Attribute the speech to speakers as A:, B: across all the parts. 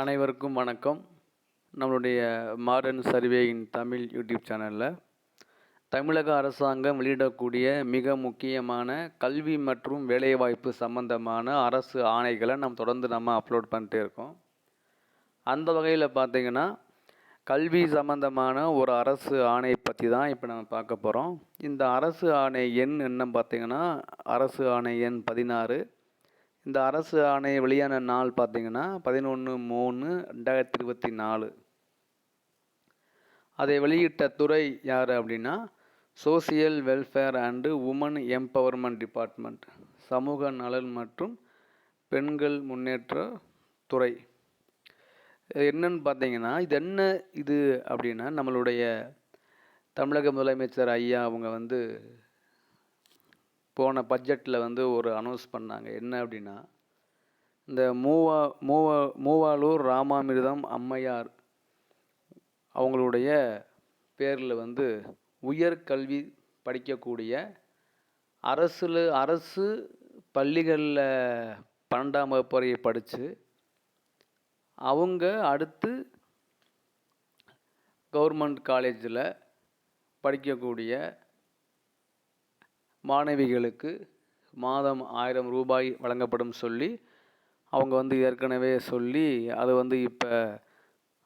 A: அனைவருக்கும் வணக்கம். நம்மளுடைய மாடர்ன் சர்வேயின் தமிழ் யூடியூப் சேனலில் தமிழக அரசாங்கம் வெளியிடக்கூடிய மிக முக்கியமான கல்வி மற்றும் வேலைவாய்ப்பு சம்பந்தமான அரசு ஆணைகளை நம்ம தொடர்ந்து நம்ம அப்லோட் பண்ணிட்டே இருக்கோம். அந்த வகையில் பார்த்திங்கன்னா கல்வி சம்பந்தமான ஒரு அரசு ஆணை பற்றி தான் இப்போ நம்ம பார்க்க போகிறோம் இந்த அரசு ஆணை எண் என்ன பார்த்தீங்கன்னா அரசு ஆணை எண் பதினாறு இந்த அரசு ஆணை வெளியான நாள் பார்த்தீங்கன்னா பதினொன்று மூணு ரெண்டாயிரத்தி இருபத்தி நாலு. அதை வெளியிட்ட துறை யார் அப்படின்னா social welfare and woman empowerment department சமூக நலன் மற்றும் பெண்கள் முன்னேற்ற துறை. என்னன்னு பார்த்தீங்கன்னா இது என்ன இது அப்படின்னா நம்மளுடைய தமிழக முதலமைச்சர் ஐயா அவங்க வந்து போன பட்ஜெட்டில் வந்து ஒரு அனௌன்ஸ் பண்ணாங்க. என்ன அப்படின்னா இந்த மூவா மூவா மூவாலூர் ராமாமிர்தம் அம்மையார் அவங்களுடைய பேரில் வந்து உயர்கல்வி படிக்கக்கூடிய அரசில் அரசு பள்ளிகளில் பன்னெண்டாம் வகுப்பு வரையை படித்து அவங்க அடுத்து கவர்மெண்ட் காலேஜில் படிக்கக்கூடிய மாணவிகளுக்கு மாதம் ஆயிரம் ரூபாய் வழங்கப்படும் சொல்லி அவங்க வந்து ஏற்கனவே சொல்லி அதை வந்து இப்போ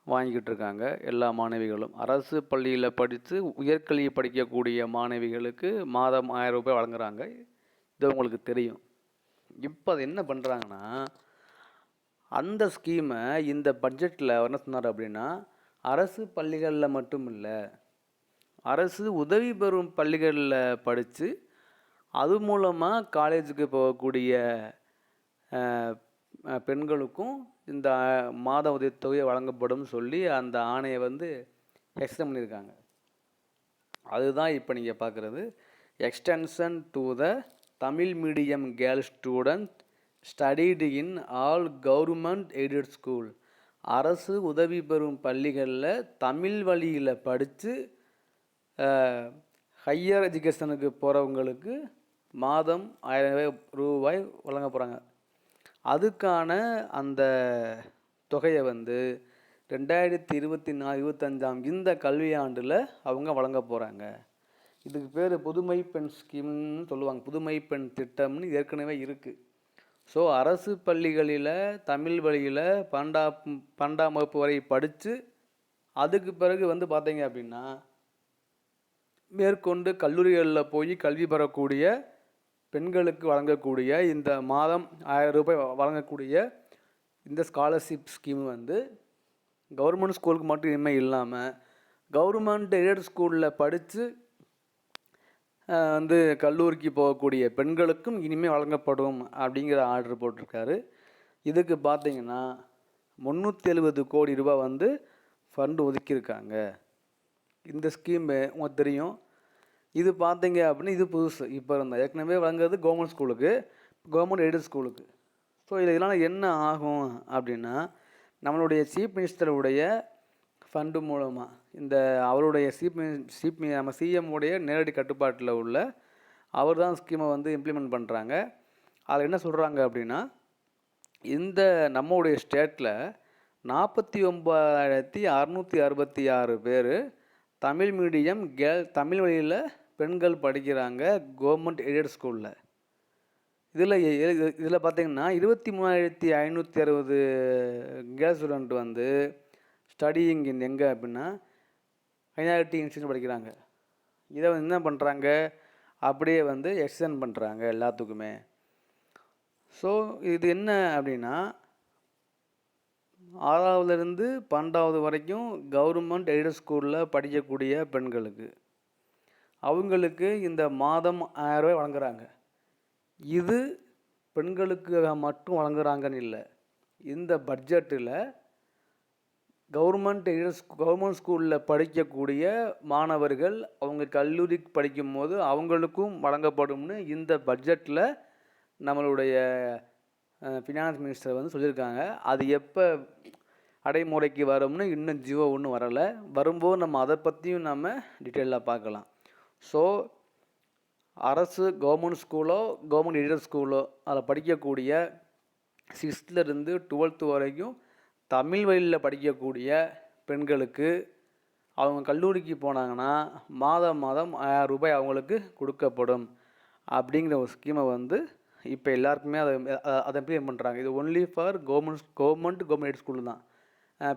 A: வாங்கிக்கிட்டு இருக்காங்க எல்லா மாணவிகளும். அரசு பள்ளியில் படித்து உயர்கல்வி படிக்கக்கூடிய மாணவிகளுக்கு மாதம் ஆயிரம் ரூபாய் வழங்குறாங்க. இது உங்களுக்கு தெரியும். இப்போ அது என்ன பண்ணுறாங்கன்னா அந்த ஸ்கீமை இந்த பட்ஜெட்டில் என்ன சொன்னார் அப்படின்னா அரசு பள்ளிகளில் மட்டும் இல்லை அரசு உதவி பெறும் பள்ளிகளில் படித்து அது மூலமாக காலேஜுக்கு போகக்கூடிய பெண்களுக்கும் இந்த மாத உதவித்தொகை வழங்கப்படும் சொல்லி அந்த ஆணையை வந்து எக்ஸ்டன் பண்ணியிருக்காங்க. அதுதான் இப்போ நீங்கள் பார்க்குறது extension to the Tamil medium girl student studied in all government aided school அரசு உதவி பெறும் பள்ளிகளில் தமிழ் வழியில் படித்து ஹையர் எஜுகேஷனுக்கு போகிறவங்களுக்கு மாதம் ஆயிரம் ரூபாய் வழங்க போகிறாங்க அதுக்கான அந்த தொகையை வந்து ரெண்டாயிரத்தி இருபத்தி நாலு இருபத்தஞ்சாம் இந்த கல்வியாண்டில் அவங்க வழங்க போகிறாங்க இதுக்கு பேர் புதுமை பெண் ஸ்கீம்னு சொல்லுவாங்க. புதுமை பெண் திட்டம்னு ஏற்கனவே இருக்குது ஸோ அரசு பள்ளிகளில் தமிழ் வழியில் பன்னெண்டா பன்னெண்டாம் வகுப்பு வரை படித்து அதுக்கு பிறகு வந்து பார்த்தீங்க அப்படின்னா மேற்கொண்டு கல்லூரிகளில் போய் கல்வி பெறக்கூடிய பெண்களுக்கு வழங்கக்கூடிய இந்த மாதம் ஆயிரம் ரூபாய் வழங்கக்கூடிய இந்த ஸ்காலர்ஷிப் ஸ்கீம் வந்து கவர்மெண்ட் ஸ்கூலுக்கு மட்டும் இனிமேல் இல்லாமல் கவர்மெண்ட் எய்டட் ஸ்கூலில் படித்து வந்து கல்லூரிக்கு போகக்கூடிய பெண்களுக்கும் இனிமேல் வழங்கப்படும் அப்படிங்கிற ஆர்டர் போட்டிருக்காரு. இதுக்கு பார்த்தீங்கன்னா முந்நூற்றி எழுபது கோடி ரூபாய் வந்து ஃபண்டு ஒதுக்கியிருக்காங்க. இந்த ஸ்கீமு உங்களுக்கு தெரியும். இது பார்த்தீங்க அப்படின்னா இது புதுசு. இப்போ இருந்தால் ஏற்கனவே வழங்குறது கவர்மெண்ட் ஸ்கூலுக்கு கவர்மெண்ட் எய்டட் ஸ்கூலுக்கு ஸோ இது இதனால் என்ன ஆகும் அப்படின்னா நம்மளுடைய சீஃப் மினிஸ்டருடைய ஃபண்டு மூலமாக இந்த அவருடைய சீப் சீப் நம்ம சிஎம் உடைய நேரடி கட்டுப்பாட்டில் உள்ள அவர் தான் ஸ்கீமை வந்து இம்ப்ளிமெண்ட் பண்ணுறாங்க அதில் என்ன சொல்கிறாங்க அப்படின்னா இந்த நம்முடைய ஸ்டேட்டில் நாற்பத்தி ஒம்பதாயிரத்தி அறநூற்றி அறுபத்தி ஆறு பேர் தமிழ் மீடியம் கேர்ள் தமிழ் வழியில் பெண்கள் படிக்கிறாங்க கவர்மெண்ட் எய்டட் ஸ்கூலில் இதில் இதில் பார்த்தீங்கன்னா இருபத்தி மூணாயிரத்தி ஐநூற்றி அறுபது கேர்ள் ஸ்டூடெண்ட் வந்து ஸ்டடியிங் இந்த எங்கே அப்படின்னா ஐநாயிரத்தி இன்ஸ்டியூட் படிக்கிறாங்க. இதை வந்து என்ன பண்ணுறாங்க அப்படியே வந்து எக்ஸ்டெண்ட் பண்ணுறாங்க எல்லாத்துக்குமே. ஸோ இது என்ன அப்படின்னா ஆறாவதுலேருந்து பன்னெண்டாவது வரைக்கும் கவர்மெண்ட் எய்டட் ஸ்கூலில் படிக்கக்கூடிய பெண்களுக்கு. அவங்களுக்கு இந்த மாதம் ஆயிரம் ரூபாய் வழங்குறாங்க. இது பெண்களுக்கு மட்டும் வழங்குறாங்கன்னு இல்லை. இந்த பட்ஜெட்டில் கவர்மெண்ட் கவர்மெண்ட் ஸ்கூலில் படிக்கக்கூடிய மாணவர்கள் அவங்க கல்லூரிக்கு படிக்கும்போது அவங்களுக்கும் வழங்கப்படும்னு இந்த பட்ஜெட்டில் நம்மளுடைய ஃபினான்ஸ் மினிஸ்டர் வந்து சொல்லியிருக்காங்க. அது எப்போ அடைமுறைக்கு வரும்னு இன்னும் ஜியோ ஒன்றும் வரலை. வரும்போது நம்ம அதை பற்றியும் நம்ம டீட்டெயிலாக பார்க்கலாம். ஸோ அரசு கவர்மெண்ட் ஸ்கூலோ கவர்மெண்ட் எய்டட் ஸ்கூலோ அதில் படிக்கக்கூடிய சிக்ஸ்த்துலேருந்து டுவெல்த்து வரைக்கும் தமிழ் வழியில் படிக்கக்கூடிய பெண்களுக்கு அவங்க கல்லூரிக்கு போனாங்கன்னா மாதம் மாதம் ஆயிரம் ரூபாய் அவங்களுக்கு கொடுக்கப்படும். அப்படிங்கிற ஒரு ஸ்கீமை வந்து இப்போ எல்லாருக்குமே அதை அதை இம்ப்ளிமெண்ட் பண்ணுறாங்க இது only for government government government school தான்.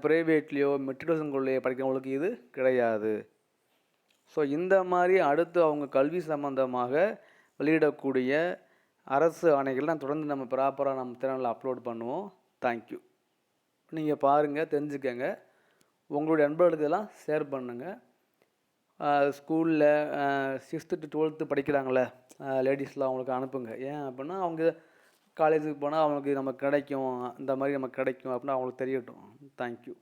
A: ப்ரைவேட்லேயோ மெட்ரிகுலேஷன் ஸ்கூல்லையோ படிக்கிறவங்களுக்கு இது கிடையாது. ஸோ இந்த மாதிரி அடுத்து அவங்க கல்வி சம்மந்தமாக வெளியிடக்கூடிய அரசு ஆணைகள்லாம் தொடர்ந்து நம்ம ப்ராப்பராக நம்ம சேனலில் அப்லோட் பண்ணுவோம். தேங்க்யூ நீங்கள் பாருங்கள் தெரிஞ்சுக்கங்க. உங்களுடைய நண்பர்களுக்கு இதெல்லாம் ஷேர் பண்ணுங்கள் ஸ்கூலில் சிக்ஸ்த்து டு டுவெல்த்து படிக்கிறாங்களே லேடிஸ்லாம் அவங்களுக்கு அனுப்புங்க. ஏன் அப்படின்னா அவங்க காலேஜுக்கு போனால் அவங்களுக்கு நமக்கு கிடைக்கும். இந்த மாதிரி நமக்கு கிடைக்கும் அப்படின்னு அவங்களுக்கு தெரியட்டும். தேங்க்யூ